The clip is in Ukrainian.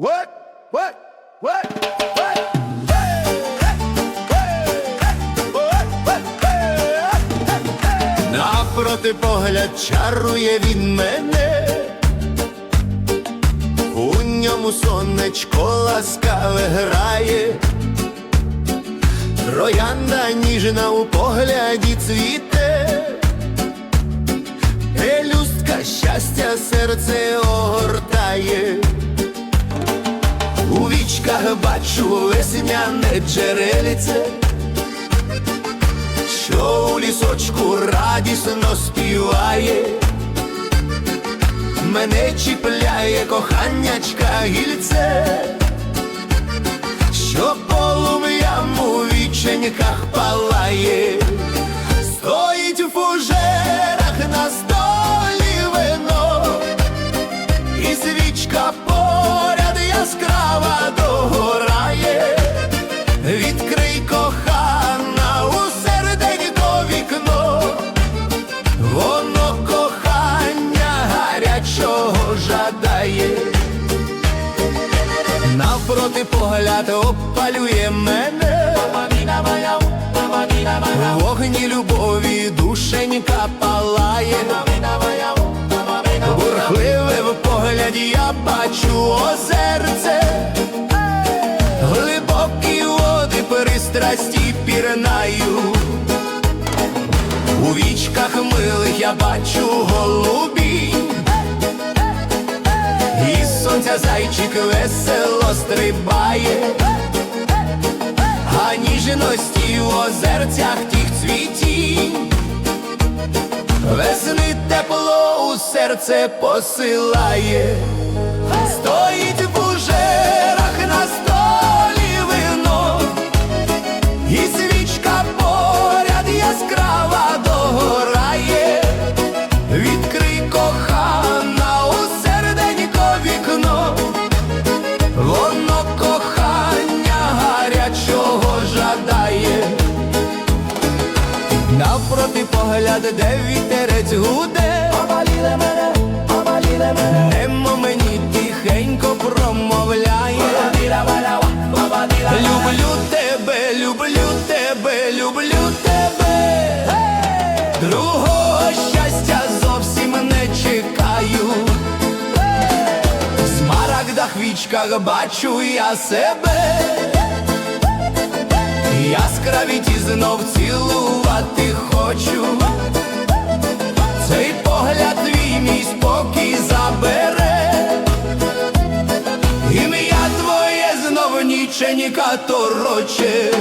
What? What? What? What? Напроти погляд чарує він мене, у ньому сонечко ласкаве грає, троянда ніжна у погляді цвіте, пелюстка щастя серце огортає. Бачу весняне джерельце, що у лісочку радісно співає, мене чіпляє коханнячка гільце, що полум'ям у віченьках палає, відкрий кохана у серденько вікно, воно кохання гарячого жадає, навпроти погляд опалює мене, вогні любові душенька палає. Бурхливе в погляді я бачу озерце, пристрасті пірнаю. У вічках милих я бачу голубі, і сонця зайчик весело стрибає, а ніжності в озерцях тих цвітінь. Весни тепло у серце посилає, стоїть Навпроти погляд, де вітерець гуде, обаліли мене, обаліли мене, немо мені тихенько промовляє. Люблю тебе, люблю тебе, люблю тебе. Другого щастя зовсім не чекаю. В смарагдах вічках бачу я себе. Яскраві ті знов цілувати хочу. Цей погляд твій мій спокій забере. Ім'я твоє знов ніченька тороче.